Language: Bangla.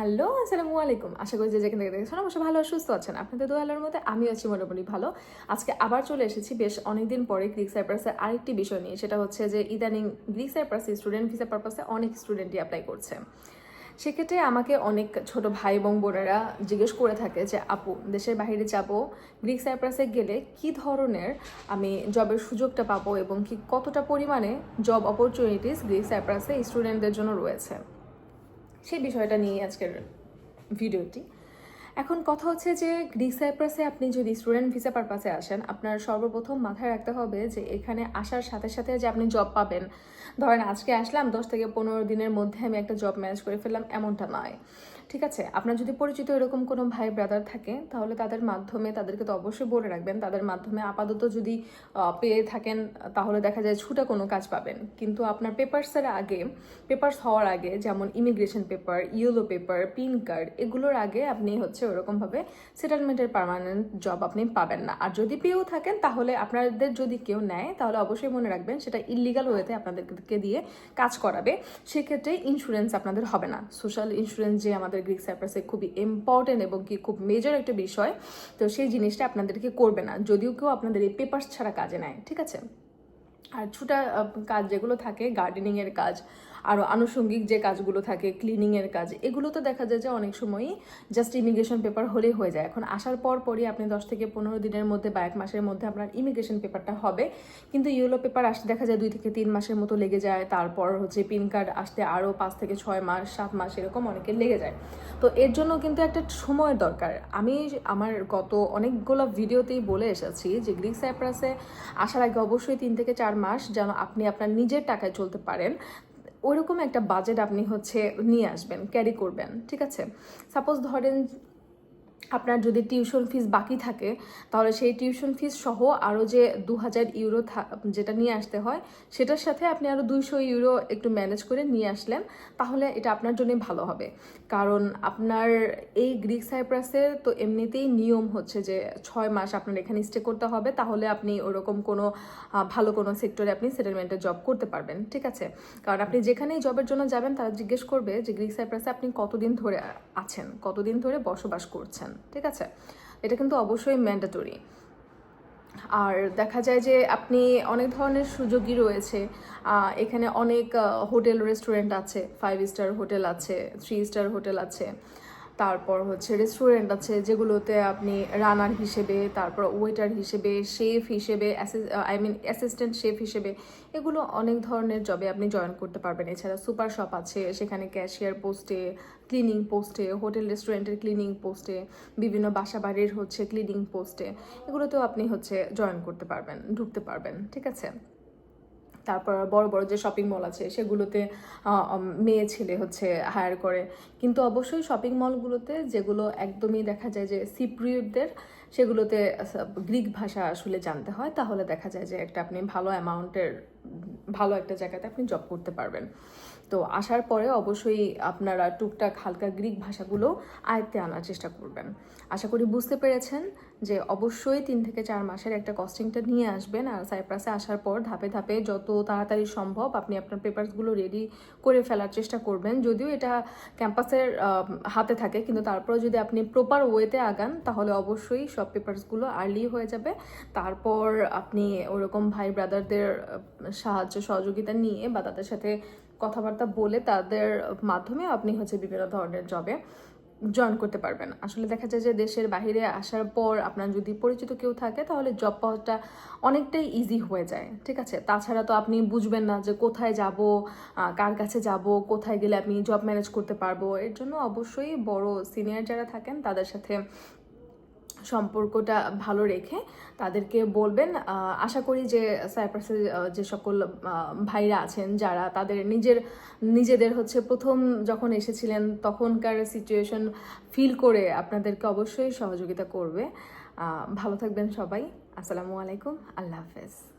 হ্যালো, আসসালামু আলাইকুম। আশা করি যে যেখান থেকে দেখেছেন অবশ্যই ভালো সুস্থ আছেন। আপনাদের দু আল্লাহর মধ্যে আমি আছি মোটামুটি ভালো। আজকে আবার চলে এসেছি বেশ অনেকদিন পরে গ্রিক সাইপ্রাসের আরেকটি বিষয় নিয়ে। সেটা হচ্ছে যে ইদানিং গ্রিক সাইপ্রাসে স্টুডেন্ট ভিসা পারপাসে অনেক স্টুডেন্টই অ্যাপ্লাই করছে। সেক্ষেত্রে আমাকে অনেক ছোট ভাই এবং বোনেরা জিজ্ঞেস করে থাকে যে, আপু, দেশের বাইরে যাব গ্রিক সাইপ্রাসে গেলে কি ধরনের আমি জবের সুযোগটা পাবো এবং কি কতটা পরিমাণে জব অপরচুনিটিস গ্রিক সাইপ্রাসে স্টুডেন্টদের জন্য রয়েছে? সেই বিষয়টা নিয়ে আজকের ভিডিওটি। এখন কথা হচ্ছে যে গ্রিক সাইপ্রাসে আপনি যদি স্টুডেন্ট ভিসা পারপাসে আসেন, আপনার সর্বপ্রথম মাথায় রাখতে হবে যে এখানে আসার সাথে সাথে যে আপনি জব পাবেন। ধরেন আজকে আসলাম, দশ থেকে পনেরো দিনের মধ্যে আমি একটা জব ম্যানেজ করে ফেললাম, এমনটা নয়। ঠিক আছে? আপনার যদি পরিচিত এরকম কোনো ভাই ব্রাদার থাকে, তাহলে তাদের মাধ্যমে তাদেরকে তো অবশ্যই বলে রাখবেন। তাদের মাধ্যমে আপাতত যদি পেয়ে থাকেন, তাহলে দেখা যায় ছুটা কোনো কাজ পাবেন। কিন্তু আপনার পেপারসের আগে পেপারস হওয়ার আগে, যেমন immigration paper yellow paper pin card এগুলোর আগে আপনি হচ্ছে ওরকমভাবে সেটেলমেন্টের পার্মানেন্ট জব আপনি পাবেন না। আর যদি পেয়েও থাকেন, তাহলে আপনাদের যদি কেউ নেয়, তাহলে অবশ্যই মনে রাখবেন সেটা ইলিগাল ওয়েতে আপনাদেরকে দিয়ে কাজ করাবে। সেক্ষেত্রে ইন্স্যুরেন্স আপনাদের হবে না। সোশ্যাল ইন্স্যুরেন্স যে আমাদের গ্রিক সাইপ্রাসে খুবই ইম্পর্টেন্ট এবং কি খুব মেজর একটা বিষয়, তো সেই জিনিসটা আপনাদেরকে করবে না। যদিও কেউ আপনাদের এই পেপার্স ছাড়া কাজে নেয়, ঠিক আছে? আর ছুটা কাজ যেগুলো থাকে গার্ডেনিংয়ের কাজ আরও আনুষঙ্গিক যে কাজগুলো থাকে ক্লিনিংয়ের কাজ এগুলো তো দেখা যায় যে অনেক সময়ই জাস্ট ইমিগ্রেশন পেপার হলেই হয়ে যায়। এখন আসার পর পরই আপনি দশ থেকে পনেরো দিনের মধ্যে বা এক মাসের মধ্যে আপনার ইমিগ্রেশন পেপারটা হবে। কিন্তু ইয়েলো পেপার আসতে দেখা যায় দুই থেকে তিন মাসের মতো লেগে যায়, তারপর হচ্ছে পিন কার্ড আসতে আরও পাঁচ থেকে ছয় মাস, সাত মাস এরকম অনেকের লেগে যায়। তো এর জন্য কিন্তু একটা সময়ের দরকার। আমি আমার গত অনেকগুলো ভিডিওতেই বলে এসেছি যে গ্রিক সাইপ্রাসে আসার আগে অবশ্যই তিন থেকে চার মাস যেন আপনি আপনার নিজের টাকায় চলতে পারেন। ওইরকম একটা বাজেট আপনি হচ্ছে নিয়ে আসবেন ক্যারি করবেন ঠিক আছে? সাপোজ ধরেন আপনার যদি টিউশন ফিস বাকি থাকে, তাহলে সেই টিউশন ফিস সহ আরও যে দু হাজার ইউরো যেটা নিয়ে আসতে হয়, সেটার সাথে আপনি আরও দুইশো ইউরো একটু ম্যানেজ করে নিয়ে আসলেন, তাহলে এটা আপনার জন্যই ভালো হবে। কারণ আপনার এই গ্রিক সাইপ্রাসে তো এমনিতেই নিয়ম হচ্ছে যে ছয় মাস আপনার এখানে স্টে করতে হবে, তাহলে আপনি ওরকম কোনো ভালো কোনো সেক্টরে আপনি সেটেলমেন্টে জব করতে পারবেন, ঠিক আছে? কারণ আপনি যেখানেই জবের জন্য যাবেন, তারা জিজ্ঞেস করবে যে গ্রিক সাইপ্রাসে আপনি কতদিন ধরে আছেন, কতদিন ধরে বসবাস করছেন। ঠিক আছে? এটা কিন্তু অবশ্যই ম্যান্ডেটরি আর দেখা যায় যে আপনি অনেক ধরনের সুযোগই রয়েছে এখানে অনেক হোটেল, রেস্টুরেন্ট আছে ফাইভ স্টার হোটেল আছে থ্রি স্টার হোটেল আছে। তারপর হচ্ছে রেস্টুরেন্ট আছে যেগুলোতে আপনি রানার হিসেবে, তারপর ওয়েটার হিসেবে শেফ হিসেবে আই মিন অ্যাসিস্ট্যান্ট শেফ হিসেবে এগুলো অনেক ধরনের জবে আপনি জয়েন করতে পারবেন। এছাড়া সুপার শপ আছে, সেখানে ক্যাশিয়ার পোস্টে ক্লিনিং পোস্টে হোটেল রেস্টুরেন্টের ক্লিনিং পোস্টে বিভিন্ন বাসা বাড়ির হচ্ছে ক্লিনিং পোস্টে এগুলোতেও আপনি হচ্ছে জয়েন করতে পারবেন, ঢুকতে পারবেন, ঠিক আছে? তারপর বড় বড় যে শপিং মল আছে, সেগুলোতে মেয়ে ছেলে হচ্ছে হায়ার করে। কিন্তু অবশ্যই শপিং মলগুলোতে যেগুলো একদমই দেখা যায় যে সিপ্রিয়টদের সেগুলোতে গ্রিক ভাষা আসলে জানতে হয়। তাহলে দেখা যায় যে একটা আপনি ভালো অ্যামাউন্টের ভালো একটা জায়গাতে আপনি জব করতে পারবেন। তো আসার পরে অবশ্যই আপনারা টুকটাক হালকা গ্রিক ভাষাগুলো আয়ত্তে আনার চেষ্টা করবেন। আশা করি বুঝতে পেরেছেন। যে অবশ্যই তিন থেকে চার মাসের একটা কস্টিংটা নিয়ে আসবেন আর সাইপ্রাসে আসার পর ধাপে ধাপে যত তাড়াতাড়ি সম্ভব আপনি আপনার পেপারসগুলো রেডি করে ফেলার চেষ্টা করবেন। যদিও এটা ক্যাম্পাসের হাতে থাকে, কিন্তু তারপরে যদি আপনি প্রপার ওয়েতে আগান, তাহলে অবশ্যই সব পেপারসগুলো আর্লি হয়ে যাবে। তারপর আপনি ওরকম ভাই ব্রাদারদের সাহায্য, সহযোগিতা নিয়ে বা তাদের সাথে কথাবার্তা বলে তাদের মাধ্যমে আপনি হচ্ছে বিভিন্ন ধরনের জবে জয়েন করতে পারবেন। আসলে দেখা যায় যে দেশের বাহিরে আসার পর আপনার যদি পরিচিত কেউ থাকে, তাহলে জব পাওয়াটা অনেকটাই ইজি হয়ে যায়, ঠিক আছে? তাছাড়া তো আপনি বুঝবেন না যে কোথায় যাব কার কাছে যাব, কোথায় গেলে আপনি জব ম্যানেজ করতে পারব। এর জন্য অবশ্যই বড় সিনিয়র যারা থাকেন, তাদের সাথে সম্পর্কটা ভালো রেখে তাদেরকে বলবেন। আশা করি যে সাইপ্রাসে যে সকল ভাইরা আছেন যারা তাদের নিজের, নিজেদের হচ্ছে প্রথম যখন এসেছিলেন তখনকার সিচুয়েশন ফিল করে আপনাদেরকে অবশ্যই সহযোগিতা করবে। ভালো থাকবেন সবাই। আসসালামু আলাইকুম। আল্লাহ হাফেজ।